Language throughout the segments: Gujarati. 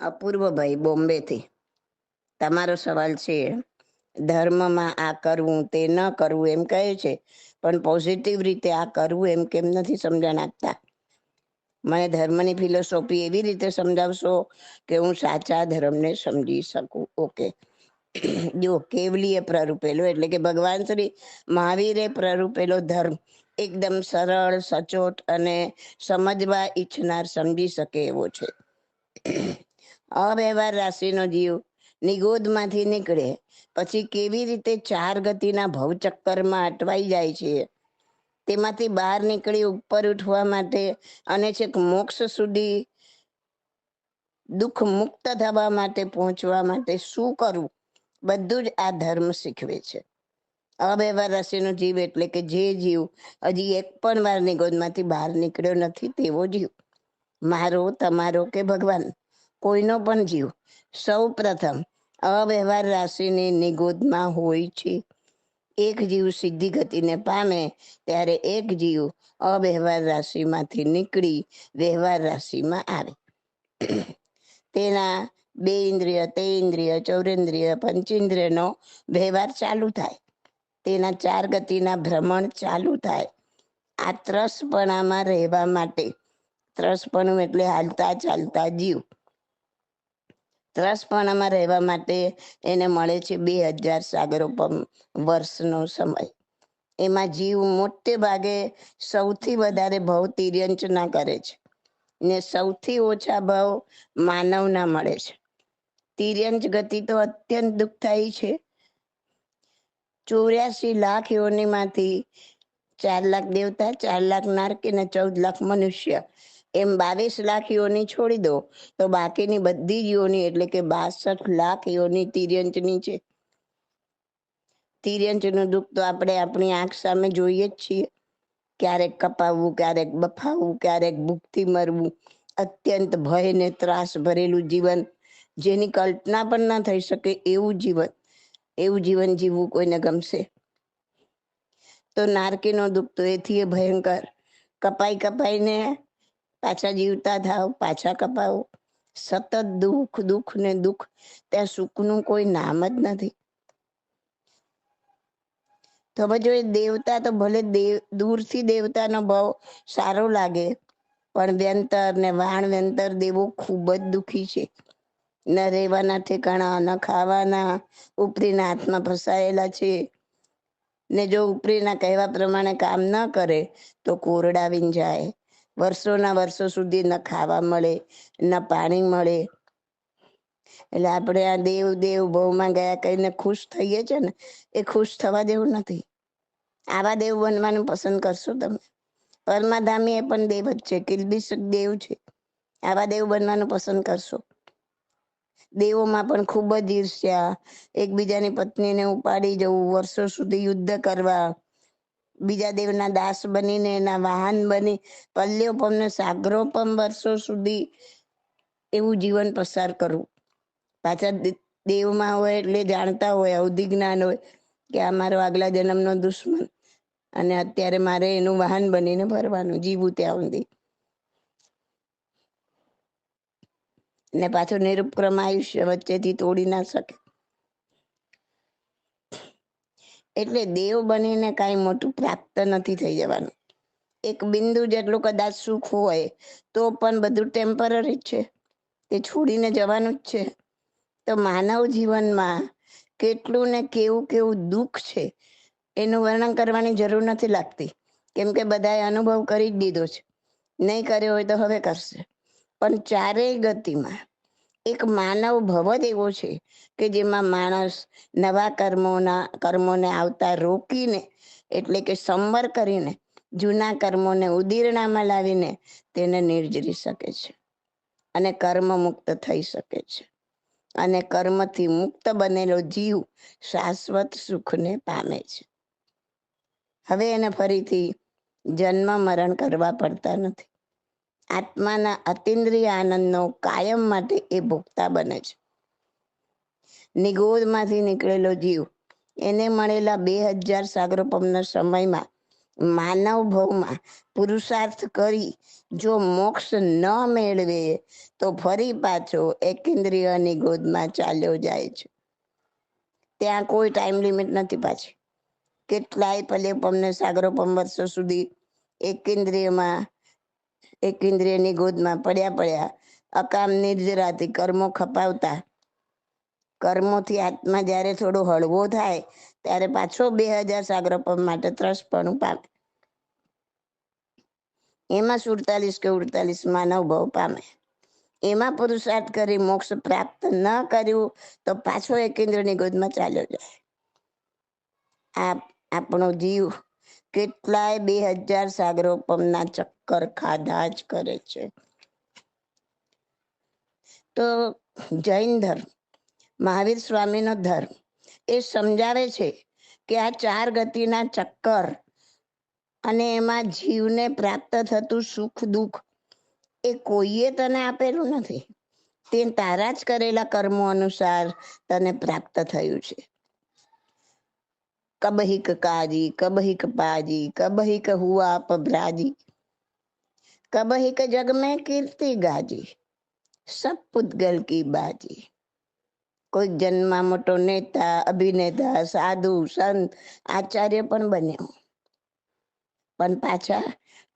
અપૂર્વભાઈ બોમ્બેથી. તમારો સવાલ છે, ધર્મમાં આ કરવું તે ન કરવું એમ કહે છે, પણ પોઝિટિવ રીતે આ કરવું એમ કેમ નથી સમજણ આપતા? મને ધર્મની ફિલોસોફી એવી રીતે સમજાવશો કે હું સાચા ધર્મને સમજી શકું. ઓકે. જો કેવલીએ પ્રરૂપેલો, એટલે કે ભગવાન શ્રી મહાવીરે પ્રરૂપેલો ધર્મ એકદમ સરળ, સચોટ અને સમજવા ઈચ્છનાર સમજી શકે એવો છે. અવ્યવહાર રાશિનો જીવ નિગોદમાંથી નીકળે. પછી કેવી રીતે ચાર ગતિના ભવચક્કરમાં અટવાઈ જાય છે? તેમાંથી બહાર નીકળી ઉપર ઉઠવા માટે અને છેક મોક્ષ સુધી દુઃખ મુક્ત થવા માટે પહોંચવા માટે શું કરવું? બધું જ આ ધર્મ શીખવે છે. અવ્યવહાર રાશિનો જીવ એટલે કે જે જીવ હજી એક પણ વાર નિગોદમાંથી બહાર નીકળ્યો નથી તેવો જીવ. મારો, તમારો કે ભગવાન? કોઈનો પણ જીવ. સૌ પ્રથમ અવ્યવહાર રાશિની નિગોદમાં હોય છે. એક જીવ સિદ્ધિ ગતિને પામે, ત્યારે એક જીવ અવ્યવહાર રાશિમાંથી નીકળી વ્યવહાર રાશિમાં આવે. તેના બે ઇન્દ્રિય, તે ઇન્દ્રિય, ચૌરેન્દ્રિય, પંચેન્દ્રિયનો વ્યવહાર ચાલુ થાય. તેના ચાર ગતિના ભ્રમણ ચાલુ થાય. આ ત્રસપણામાં રહેવા માટે, ત્રસપણું એટલે હાલતા ચાલતા જીવ. ત્રસપણામાં રહેવા માટે એને મળે છે બે હજાર સાગરોપમ વર્ષનો સમય. એમાં જીવ મોટે ભાગે સૌથી વધારે ભાવ તિર્યંચના કરે છે ને સૌથી ઓછા ભાવ માનવના મળે છે. તિર્યંચ ગતિ તો અત્યંત દુઃખદાયી છે. ચોર્યાસી લાખ યોનીમાંથી ચાર લાખ દેવતા, ચાર લાખ નારકી ને ચૌદ લાખ મનુષ્ય એમ બાવીસ લાખ યોની છોડી દો, તો બાકીની બધી જ યોની, એટલે કે બાસઠ લાખ યોની તિર્યંચની છે. તિર્યંચનું દુઃખ તો આપણે આપણી આંખ સામે જોઈએ જ છીએ. ક્યારેક કપાવવું, ક્યારેક બફાવવું, ક્યારેક ભૂખથી મરવું. અત્યંત ભય ને ત્રાસ ભરેલું જીવન, જેની કલ્પના પણ ના થઈ શકે એવું જીવન એવું જીવન જીવવું કોઈને ગમશે. તો નારકીનો દુઃખ તો એથી ભયંકર. કપાઈ કપાઈને પાછા જીવતા થાવ, પાછા કપાવો. સતત દુઃખ દુઃખ ને દુઃખ, ત્યાં સુખનું કોઈ નામ જ નથી. તો જો દેવતા તો ભલે દેવ, દૂરથી દેવતાનો ભાવ સારો લાગે, પણ વ્યંતર ને વાણ વ્યંતર દેવો ખૂબ જ દુઃખી છે. ન રહેવાના ઠેકાણા, ન ખાવાના, ઉપરીના હાથમાં ફસાયેલા છે. ને જો ઉપરીના કહેવા પ્રમાણે કામ ન કરે, તો કોરડાવીને જાય. વર્ષોના વર્ષો સુધી ન ખાવા મળે, ન પાણી મળે. એટલે આપણે આ દેવ દેવ ભવમાં ગયા કહીને ખુશ થઈએ છે ને, એ ખુશ થવા દેવું નથી. આવા દેવ બનવાનું પસંદ કરશો તમે. પરમાધામી એ પણ દેવ જ છે કિલબિશક દેવ છે. આવા દેવ બનવાનું પસંદ કરશો. દેવોમાં પણ ખૂબ જ ઈર્ષ્યા. એકબીજાની પત્નીને ઉપાડી જવું, વર્ષો સુધી યુદ્ધ કરવા. બીજા દેવના દાસ બનીને, એના વાહન બની પલ્યોપમ ને સાગરોપમ વર્ષો સુધી એવું જીવન પસાર કરવું પાછા દેવમાં હોય એટલે જાણતા હોય, અવધિ જ્ઞાન હોય કે આ મારો આગલા જન્મનો દુશ્મન અને અત્યારે મારે એનું વાહન બનીને ફરવાનું, જીવું ત્યાં સુધી ને પાછું નિરુપક્રમ આયુષ્ય વચ્ચેથી તોડી ના શકે. એટલે દેવ બનીને કાંઈ મોટું પ્રાપ્ત નથી થઈ જવાનું. એક બિંદુ જેટલું કદાચ સુખ હોય, તો પણ બધું ટેમ્પરરી છે. તે છોડીને જવાનું જ છે. તો માનવ જીવનમાં કેટલું ને કેવું કેવું દુઃખ છે, એનું વર્ણન કરવાની જરૂર નથી લાગતી. કેમ કે બધાએ અનુભવ કરી જ દીધો છે. નહીં કર્યો હોય તો હવે કરશે. પણ ચારેય ગતિમાં એક માનવ ભવદ એવો છે કે જેમાં માણસ નવા કર્મોના, કર્મોને આવતા રોકીને, એટલે કે સંવર કરીને, જૂના કર્મોને ઉદીરણામાં લાવીને તેને નિર્જરી શકે છે અને કર્મ મુક્ત થઈ શકે છે. અને કર્મથી મુક્ત બનેલો જીવ શાશ્વત સુખને પામે છે. હવે એને ફરીથી જન્મ મરણ કરવા પડતા નથી. આત્માના અતિન્દ્રિય આનંદનો કાયમ માટે એ ભોગતા બને છે. નિગોદમાંથી નીકળેલો જીવ, એને મળેલા બે હજાર સાગરોપમના સમયમાં માનવ ભવમાં પુરુષાર્થ કરી જો મોક્ષ ન મેળવે, તો ફરી પાછો એકેન્દ્રિયની ગોદમાં ચાલ્યો જાય છે. ત્યાં કોઈ ટાઈમ લિમિટ નથી પાછી. કેટલાય પલેપમને સાગરોપમ વર્ષો સુધી એકેન્દ્રિયમાં એકેન્દ્રિયની ગોદમાં પડ્યા પડ્યા અકામ નિર્જરાથી કર્મો ખપાવતા. કર્મોથી આત્મા જ્યારે થોડો હળવો થાય, ત્યારે પાછો બે હજાર સાગરપમ માટે ત્રસપણું પામે. એમાં સુડતાલીસ કે ઉડતાલીસ માનવ ભાવ પામે. એમાં પુરુષાર્થ કરી મોક્ષ પ્રાપ્ત ન કર્યું, તો પાછો એકેન્દ્રની ગોદમાં ચાલ્યો જાય. આ આપણો જીવ કેટલાય બે હજાર સાગરોપમના ચક્કર ખાધા જ કરે છે. તો જૈન ધર્મ, મહાવીર સ્વામીનો ધર્મ એ સમજાવે છે કે આ ચાર ગતિના ચક્કર અને એમાં જીવને પ્રાપ્ત થતું સુખ દુઃખ એ કોઈએ તને આપેલું નથી. તે તારા જ કરેલા કર્મો અનુસાર તને પ્રાપ્ત થયું છે. કબહિક કાજી, કબહિક પાજી, કબહિક હુઆ પભરાજી. કબહિક જગ મેં કીર્તિ ગાજી, સબ પૂતગલ કી બાજી. કોઈક જન્મમાં મોટો નેતા, અભિનેતા, સાધુ, સંત, આચાર્ય પણ બન્યો. પણ પાછા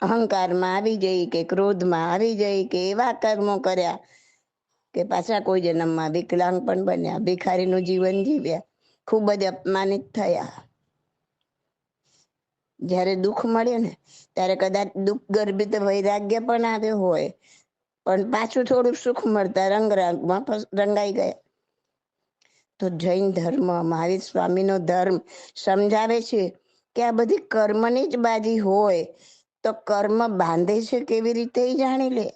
અહંકારમાં આવી જઈ કે ક્રોધમાં આવી જઈ કે એવા કર્મો કર્યા કે પાછા કોઈ જન્મમાં વિકલાંગ પણ બન્યા, ભિખારીનું જીવન જીવ્યા, ખૂબ જ અપમાનિત થયા. જ્યારે દુઃખ મળે ને, ત્યારે કદાચ દુઃખ ગર્ભિત વૈરાગ્ય પણ આવ્યો હોય. પણ પાછું થોડું સુખ મળતા રંગ રંગમાં રંગાઈ ગયા. તો જૈન ધર્મ, મહાવીર સ્વામીનો ધર્મ સમજાવે છે કે આ બધી કર્મની જ બાજી હોય. તો કર્મ બાંધે છે કેવી રીતે જાણી લે?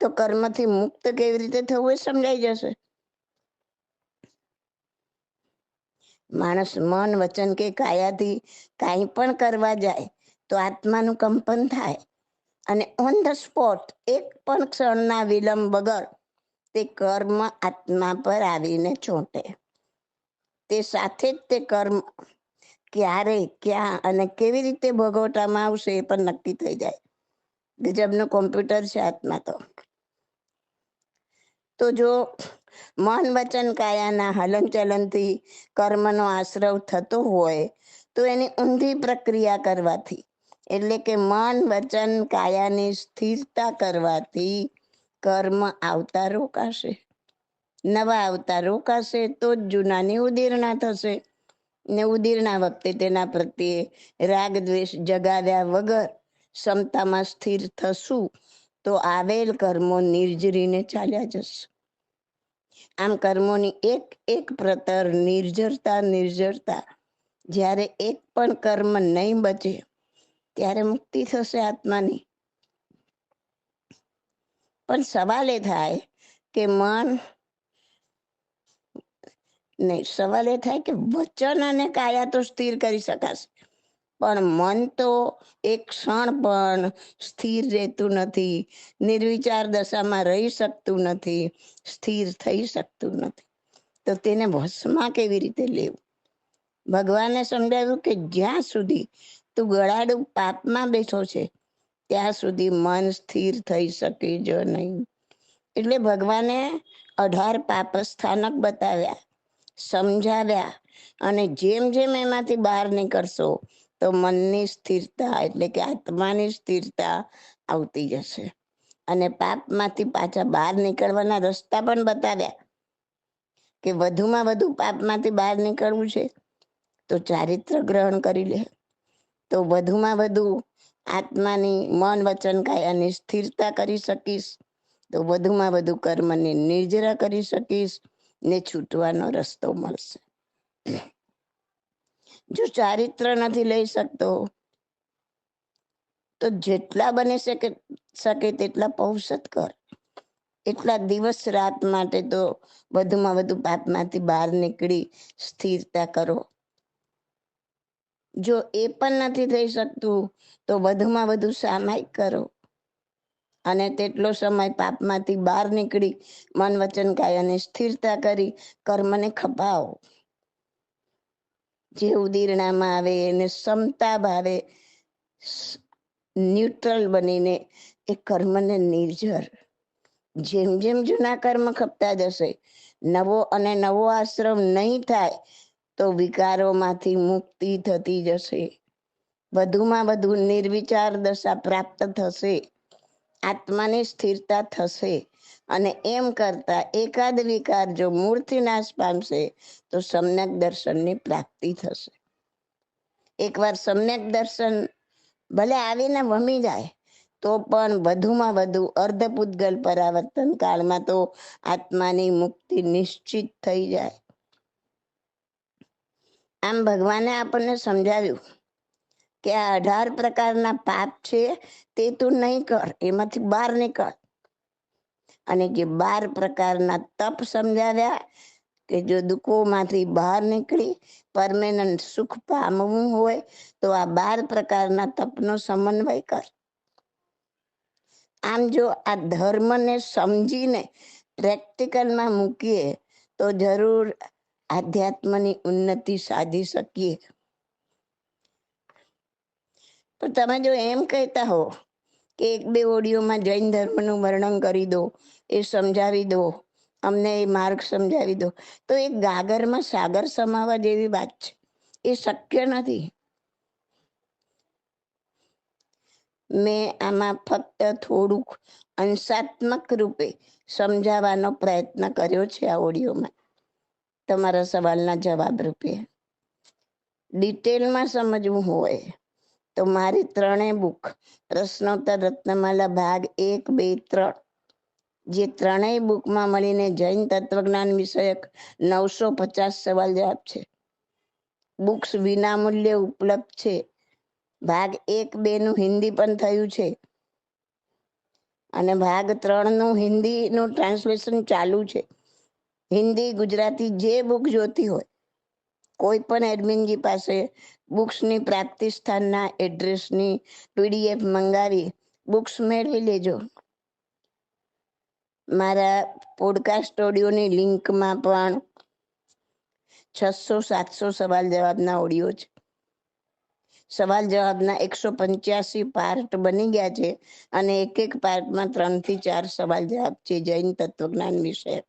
તો કર્મથી મુક્ત કેવી રીતે થવું એ સમજાઈ જશે. માણસ મન, વચન કે કાયાથી કાંઈ પણ કરવા જાય, તો આત્માનું કંપન થાય. અને ઓન ધ સ્પોટ એક પણ ક્ષણના વિલંબ વગર તે કર્મ આત્મા પર આવીને ચોંટે. તે સાથે જ તે કર્મ ક્યારે, ક્યાં અને કેવી રીતે ભોગવટામાં આવશે એ પણ નક્કી થઈ જાય. ગજબનું કોમ્પ્યુટર છે આત્મા તો. તો જો મન વચન કાયાના હલન ચલનથી કર્મનો આશ્રવ થતો હોય, તો એની ઊંધી પ્રક્રિયા કરવાથી, એટલે કે મન વચન કાયાની સ્થિરતા કરવાથી કર્મ આવતા રોકાશે. નવા આવતા રોકાશે તો જ જૂનાની ઉદીર્ણા થશે ને ઉદીર્ણા વખતે તેના પ્રત્યે રાગ, દ્વેષ જગાવ્યા વગર ક્ષમતામાં સ્થિર થશું, તો આવેલ કર્મો નિર્જરીને ચાલ્યા જશે. આમ કર્મોની એક એક પ્રતર નિર્જરતા નિર્જરતા. જ્યારે એક પણ કર્મ નહીં બચે, ત્યારે મુક્તિ થશે આત્માની. પણ સવાલ એ થાય કે મન નહીં, સવાલ એ થાય કે વચન અને કાયા તો સ્થિર કરી શકાશે. પણ મન તો એક ક્ષણ પણ સ્થિર રહેતું નથી. નિર્વિચાર દશામાં રહી શકતું નથી. સ્થિર થઈ શકતું નથી. તો તેને વશમાં કેવી રીતે લેવું? ભગવાને સમજાવ્યું કે જ્યાં સુધી તું ગળાડું પાપમાં બેઠો છે, ત્યાં સુધી મન સ્થિર થઈ શકે જ નહીં. એટલે ભગવાને અઢાર પાપ સ્થાનક બતાવ્યા, સમજાવ્યા અને જેમ જેમ એમાંથી બહાર નીકળશો તો મનની સ્થિરતા એટલે કે આત્માની સ્થિરતા આવતી જશે. અને પાપમાંથી પાછા બહાર નીકળવાના રસ્તા પણ બતાવ્યા કે વધુમાં વધુ પાપમાંથી બહાર નીકળવું છે તો ચારિત્ર ગ્રહણ કરી લે. તો વધુમાં વધુ આત્માની મન વચન કાયાની સ્થિરતા કરી શકીશ. તો વધુમાં વધુ કર્મની નિર્જરા કરી શકીશ ને છૂટવાનો રસ્તો મળશે. જો ચારિત્ર નથી લઈ શકતો તો જેટલા બની શકે શકે તેટલા પૌષત કર. એટલા દિવસ રાત માટે તો વધુમાં વધુ પાપમાંથી બહાર નીકળી સ્થિરતા કરો. જો એ પણ નથી થઈ શકતું, તો વધુમાં વધુ સામાયિક કરો. અને તેટલો સમય પાપમાંથી બહાર નીકળી મન વચન કાયાની સ્થિરતા કરી કર્મને ખપાવો. જે ઉદીરણામાં આવે એને ક્ષમતા ભાવે ન્યુટ્રલ બનીને એ કર્મને નિર્જર. જેમ જેમ જૂના કર્મ ખપતા જશે, નવો અને નવો આશ્રમ નહીં થાય, તો વિકારોમાંથી મુક્તિ થતી જશે. વધુમાં વધુ નિર્વિચાર દશા પ્રાપ્ત થશે. આત્માની સ્થિરતા થશે. અને એમ કરતા એકાદ વિકાર જો મૂળથી નાશ પામશે તો સમ્યક દર્શનની પ્રાપ્તિ થશે. એકવાર સમ્યક દર્શન ભલે આવીને વમી જાય, તો પણ વધુમાં વધુ અર્ધ પરાવર્તન કાળમાં તો આત્માની મુક્તિ નિશ્ચિત થઈ જાય. આમ ભગવાને આપણને સમજાવ્યું કે આ અઢાર પ્રકારના પાપ છે, તે તું નહીં કર, એમાંથી બહાર નીકળ. અને જે બાર પ્રકારના તપ સમજાવ્યા કે જો દુઃખોમાંથી બહાર નીકળી પરમેનન્ટ સુખ પામવું હોય, તો આ બાર પ્રકારના તપનો સમન્વય કર. આમ જો આ ધર્મને સમજીને પ્રેક્ટિકલમાં મૂકીએ, તો જરૂર આધ્યાત્મની ઉન્નતિ સાધી શકીએ. તો તમે જો એમ કહેતા હો કે એક બે ઓડિયોમાં જૈન ધર્મનું વર્ણન કરી દો એ સમજાવી દો. અમને એ માર્ગ સમજાવી દો. તો એ ગાગરમાં સાગર સમાવા જેવી વાત છે. એ શક્ય નથી. મેં આમાં ફક્ત થોડુંક અંશાત્મક રૂપે સમજાવવાનો પ્રયત્ન કર્યો છે આ ઓડિયોમાં. તમારા સવાલના જવાબ રૂપે. ડિટેલમાં સમજવું હોય તો મારી ત્રણેય બુક પ્રશ્નોત્તર રત્નમાલા ભાગ એક બે ત્રણ જે ત્રણેય બુકમાં મળીને જૈન તત્વજ્ઞાન વિષયક નવસો પચાસ સવાલ જવાબ છે. બુક્સ વિનામૂલ્યે ઉપલબ્ધ છે. ભાગ એક બે નું હિન્દી પણ થયું છે. અને ભાગ ત્રણનું હિન્દીનું ટ્રાન્સલેશન ચાલુ છે. હિન્દી ગુજરાતી જે બુક જોતી હોય, કોઈ પણ એડમિનજી પાસે બુક્સની પ્રાપ્તિ સ્થાનના એડ્રેસની પીડીએફ મંગાવી બુક્સ મેળવી લેજો. મારા પોડકાસ્ટ ઓડિયોની લિંકમાં પણ છસો સાતસો સવાલ જવાબના ઓડિયો છે. સવાલ જવાબના એકસો પંચ્યાસી પાર્ટ બની ગયા છે અને એક એક પાર્ટમાં ત્રણથી ચાર સવાલ જવાબ છે જૈન તત્વજ્ઞાન વિશે.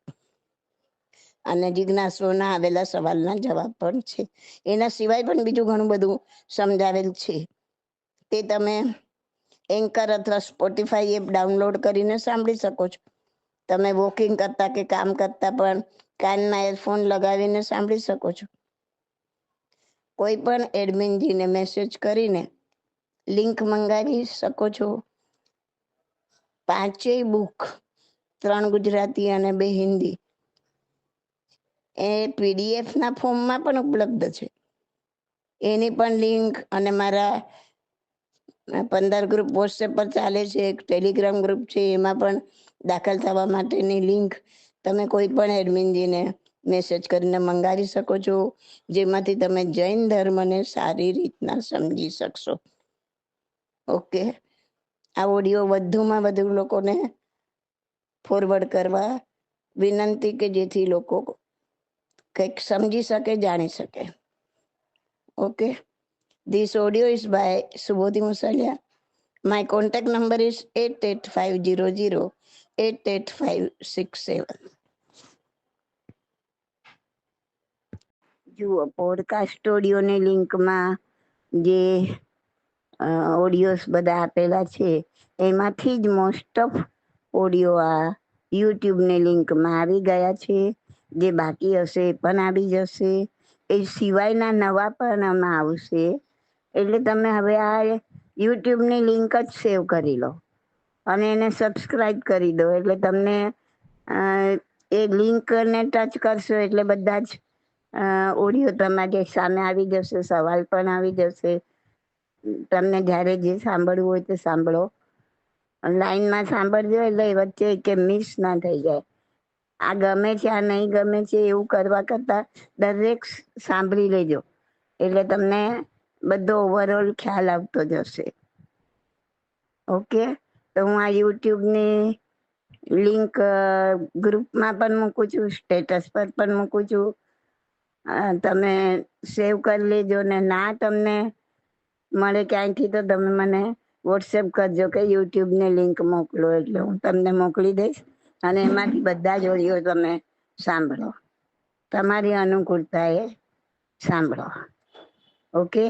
અને જિજ્ઞાસુઓના આવેલા સવાલના જવાબ પણ છે. એના સિવાય પણ બીજું ઘણું બધું સમજાવેલ છે. તે તમે એન્કર અથવા સ્પોટીફાઈ એપ ડાઉનલોડ કરીને સાંભળી શકો છો. તમે વોકિંગ કરતા કે કામ કરતા પણ કાનમાં એરફોન લગાવીને સાંભળી શકો છો. કોઈ પણ એડમિનજીને મેસેજ કરીને લિંક મંગાવી શકો છો. પાંચેય બુક ત્રણ ગુજરાતી અને બે હિન્દી. એ પીડીએફના ફોર્મમાં પણ ઉપલબ્ધ છે. એની પણ લિંક અને મારા પંદર ગ્રુપ વોટ્સએપ પર ચાલે છે, એક ટેલિગ્રામ ગ્રુપ છે, એમાં પણ દાખલ થવા માટેની લિંક તમે કોઈ પણ એડમિનજીને મેસેજ કરીને મંગાવી શકો છો, જેમાંથી તમે જૈન ધર્મને સારી રીતના સમજી શકશો. ઓકે. આ ઓડિયો વધુમાં વધુ લોકોને ફોરવર્ડ કરવા વિનંતી કે જેથી લોકો કંઈક સમજી શકે, જાણી શકે. Okay. This audio is by Subodhi Musaliya my contact number is eight eight eight five six seven જુઓ પોડકાસ્ટ ઓડિયોની લિંકમાં જે ઓડિયોસ બધા આપેલા છે, એમાંથી જ મોસ્ટ ઓફ ઓડિયો આ યુટ્યુબની લિંકમાં આવી ગયા છે. જે બાકી હશે એ પણ આવી જશે. એ સિવાયના નવા પણ આમાં આવશે. એટલે તમે હવે આ યુટ્યુબની લિંક જ સેવ કરી લો. અને એને સબસ્ક્રાઈબ કરી દો. એટલે તમને એ લિંકને ટચ કરશો એટલે બધા જ ઓડિયો તમારી સામે આવી જશે, સવાલ પણ આવી જશે. તમને જ્યારે જે સાંભળવું હોય તે સાંભળો. લાઈનમાં સાંભળજો એટલે વચ્ચે કે મિસ ના થઈ જાય. આ ગમે છે, આ નહીં ગમે છે, એવું કરવા કરતાં દરેક સાંભળી લેજો. એટલે તમને બધો ઓવરઓલ ખ્યાલ આવતો જશે. ઓકે તો હું આ યુટ્યુબની લિંક ગ્રુપમાં પણ મૂકું છું, સ્ટેટસ પર પણ મૂકું છું. તમે સેવ કરી લેજો ને ના તમને મળે ક્યાંયથી, તો તમે મને વોટ્સએપ કરજો કે યુટ્યુબની લિંક મોકલો એટલે હું તમને મોકલી દઈશ અને એમાંથી બધા જ ઓડિયો તમે સાંભળો. તમારી અનુકૂળતા એ સાંભળો. ઓકે?